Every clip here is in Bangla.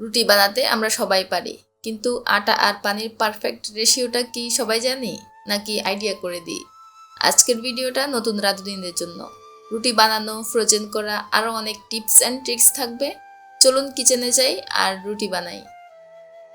রুটি বানাতে আমরা সবাই পারি। কিন্তু আটা আর পানির পারফেক্ট রেশিওটা কি সবাই জানি? নাকি আইডিয়া করে দিই? আজকের ভিডিওটা নতুন রাঁধুনিদের জন্য। রুটি বানানো ফ্রোজেন করা আরও অনেক টিপস অ্যান্ড ট্রিক্স থাকবে। চলুন কিচেনে যাই আর রুটি বানাই।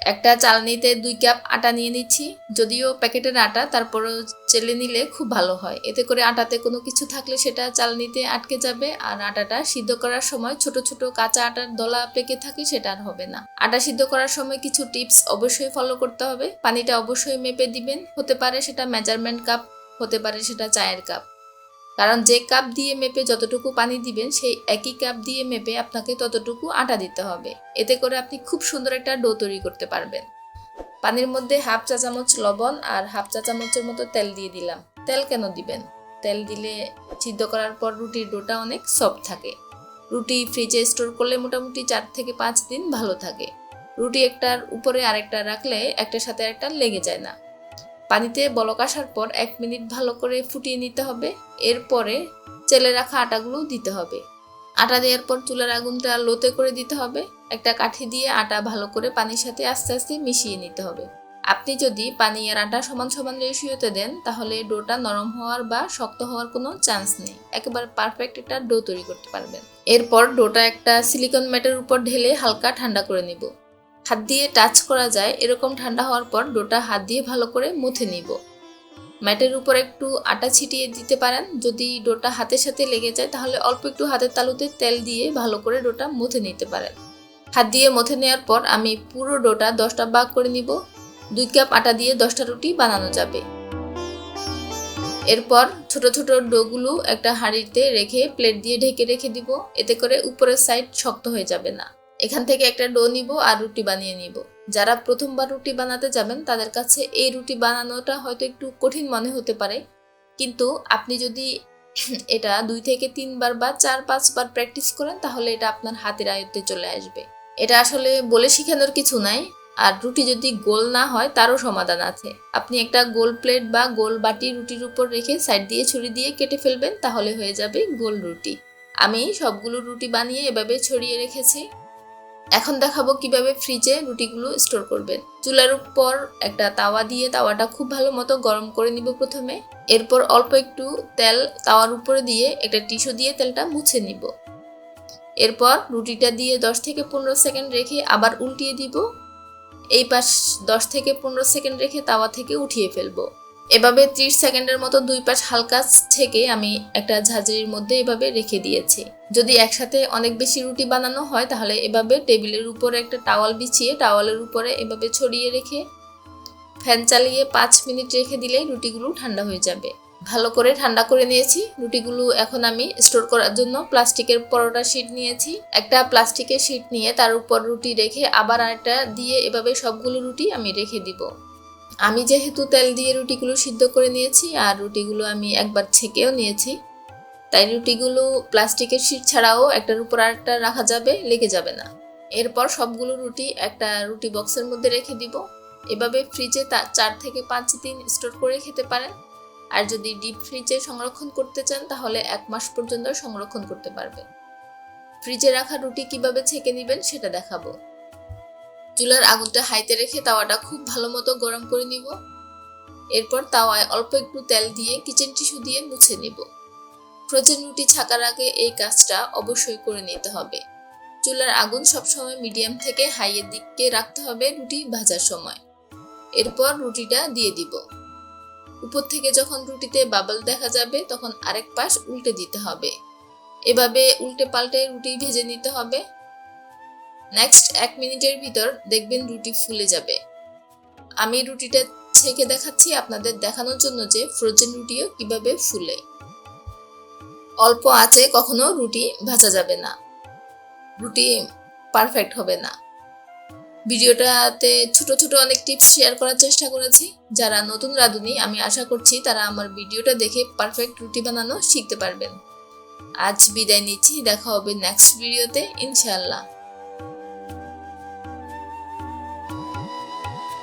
একটা চালনিতে দুই কাপ আটা নিয়ে নিচ্ছি। যদিও প্যাকেটের আটা, তারপরেও চেলে নিলে খুব ভালো হয়। এতে করে আটাতে কোনো কিছু থাকলে সেটা চালনিতে আটকে যাবে আর আটাটা সিদ্ধ করার সময় ছোট ছোট কাঁচা আটার দলা পেকে থাকে সেটা আর হবে না। আটা সিদ্ধ করার সময় কিছু টিপস অবশ্যই ফলো করতে হবে। পানিটা অবশ্যই মেপে দিবেন। হতে পারে সেটা মেজারমেন্ট কাপ, হতে পারে সেটা চায়ের কাপ। কারণ যে কাপ দিয়ে মেপে যতটুকু পানি দিবেন, সেই একই কাপ দিয়ে মেপে আপনাকে ততটুকু আটা দিতে হবে। এতে করে আপনি খুব সুন্দর একটা ডো তৈরি করতে পারবেন। পানির মধ্যে হাফ চা চামচ লবণ আর হাফ চা চামচের মতো তেল দিয়ে দিলাম। তেল কেন দিবেন? তেল দিলে সিদ্ধ করার পর রুটির ডোটা অনেক সফট থাকে। রুটি ফ্রিজে স্টোর করলে মোটামুটি চার থেকে পাঁচ দিন ভালো থাকে। রুটি একটার উপরে আরেকটা রাখলে একটার সাথে একটা লেগে যায় না। পানিতে বলক আসার পর এক মিনিট ভালো করে ফুটিয়ে নিতে হবে। এরপরে চেলে রাখা আটাগুলো দিতে হবে। আটা দেওয়ার পর চুলার আগুনটা লোতে করে দিতে হবে। একটা কাঠি দিয়ে আটা ভালো করে পানির সাথে আস্তে আস্তে মিশিয়ে নিতে হবে। আপনি যদি পানি আর আটা সমান সমান রেশিওতে দেন, তাহলে ডোটা নরম হওয়ার বা শক্ত হওয়ার কোনো চান্স নেই। একেবারে পারফেক্ট একটা ডো তৈরি করতে পারবেন। এরপর ডোটা একটা সিলিকন ম্যাটের উপর ঢেলে হালকা ঠান্ডা করে নিব। হাত দিয়ে টাচ করা যায়, এরকম ঠান্ডা হওয়ার পর ডোটা হাত দিয়ে ভালো করে মুথে নিব। ম্যাটের উপর একটু আটা ছিটিয়ে দিতে পারেন। যদি ডোটা হাতের সাথে লেগে যায়, তাহলে অল্প একটু হাতের তালুতে তেল দিয়ে ভালো করে ডোটা মুথে নিতে পারেন। হাত দিয়ে মুথে নেওয়ার পর আমি পুরো ডোটা দশটা ভাগ করে নিব। দুই কাপ আটা দিয়ে দশটা রুটি বানানো যাবে। এরপর ছোট ছোট ডোগুলো একটা হাঁড়িতে রেখে প্লেট দিয়ে ঢেকে রেখে দিব। এতে করে উপরের সাইড শক্ত হয়ে যাবে না। এখান থেকে একটা ডো নিব আর রুটি বানিয়ে নিব। যারা প্রথমবার রুটি বানাতে যাবেন, তাদের কাছে এই রুটি বানানোটা হয়তো একটু কঠিন মনে হতে পারে। কিন্তু আপনি যদি এটা দুই থেকে তিনবার বা চার, পাঁচবার প্র্যাকটিস করেন, তাহলে এটা আপনার হাতের আয়ত্তে চলে আসবে। এটা আসলে বলে শেখানোর কিছু নাই। আর রুটি যদি গোল না হয়, তারও সমাধান আছে। আপনি একটা গোল প্লেট বা গোল বাটি রুটির উপর রেখে সাইড দিয়ে ছুরি দিয়ে কেটে ফেলবেন, তাহলে হয়ে যাবে গোল রুটি। আমি সবগুলো রুটি বানিয়ে এভাবে ছড়িয়ে রেখেছি। এখন দেখাবো কীভাবে ফ্রিজে রুটিগুলো স্টোর করবেন। চুলার উপর একটা তাওয়া দিয়ে তাওয়াটা খুব ভালো মতো গরম করে নিব প্রথমে। এরপর অল্প একটু তেল তাওয়ার উপরে দিয়ে একটা টিস্যু দিয়ে তেলটা মুছে নিব। এরপর রুটিটা দিয়ে 10 থেকে পনেরো সেকেন্ড রেখে আবার উল্টিয়ে দিব। এই পাশ 10 থেকে পনেরো সেকেন্ড রেখে তাওয়া থেকে উঠিয়ে ফেলব। এভাবে 30 সেকেন্ডের মতো দুই পাশ হালকা থেকে আমি একটা ঝাঁঝরির মধ্যে এভাবে রেখে দিয়েছি। যদি একসাথে অনেক বেশি রুটি বানানো হয়, তাহলে এভাবে টেবিলের উপরে একটা টাওয়াল বিছিয়ে টাওয়ালের উপরে এভাবে ছড়িয়ে রেখে, ফ্যান চালিয়ে পাঁচ মিনিট রেখে দিলেই রুটিগুলো ঠান্ডা হয়ে যাবে। ভালো করে ঠান্ডা করে নিয়েছি। রুটিগুলো এখন আমি স্টোর করার জন্য প্লাস্টিকের পরোটা শিট নিয়েছি। একটা প্লাস্টিকের শিট নিয়ে তার উপর রুটি রেখে আবার আরেকটা দিয়ে এভাবে সবগুলো রুটি আমি রেখে দিব। আমি যেহেতু তেল দিয়ে রুটিগুলো সিদ্ধ করে নিয়েছি আর রুটিগুলো আমি একবার ছেঁকেও নিয়েছি, তাই রুটিগুলো প্লাস্টিকের শিট ছাড়াও একটার উপর আরেকটা রাখা যাবে, লেগে যাবে না। এরপর সবগুলো রুটি একটা রুটি বক্সের মধ্যে রেখে দিব। এভাবে ফ্রিজে তা চার থেকে পাঁচ দিন স্টোর করে খেতে পারেন। আর যদি ডিপ ফ্রিজে সংরক্ষণ করতে চান, তাহলে এক মাস পর্যন্ত সংরক্ষণ করতে পারবেন। ফ্রিজে রাখা রুটি কীভাবে ছেঁকে নেবেন, সেটা দেখাবো। চুলার আগুনটা হাইতে রেখে তাওয়াটা খুব ভালো মতো গরম করে নিব। এরপর তাওয়ায় অল্প একটু তেল দিয়ে কিচেন টিস্যু দিয়ে মুছে নিব। ফ্রোজেন রুটি ছাকার আগে এই কাজটা অবশ্যই করে নিতে হবে। চুলার আগুন সবসময় মিডিয়াম থেকে হাইয়ের দিকে রাখতে হবে রুটি ভাজার সময়। এরপর রুটিটা দিয়ে দিব। উপর থেকে যখন রুটিতে বাবল দেখা যাবে, তখন আরেক পাশ উল্টে দিতে হবে। এভাবে উল্টে পাল্টে রুটি ভেজে নিতে হবে। নেক্সট এক মিনিটের ভিতর দেখবেন রুটি ফুলে যাবে। আমি রুটিটা ছেঁকে দেখাচ্ছি আপনাদের দেখানোর জন্য যে ফ্রোজেন রুটিও কীভাবে ফুলে। অল্প আঁচে কখনো রুটি ভাজা যাবে না। রুটি পারফেক্ট হবে না। ভিডিওটাতে ছোট ছোট অনেক টিপস শেয়ার করার চেষ্টা করেছি। যারা নতুন রাঁধুনি, আমি আশা করছি তারা আমার ভিডিওটা দেখে পারফেক্ট রুটি বানানো শিখতে পারবেন। আজ বিদায় নিচ্ছি, দেখা হবে নেক্সট ভিডিওতে ইনশাআল্লাহ।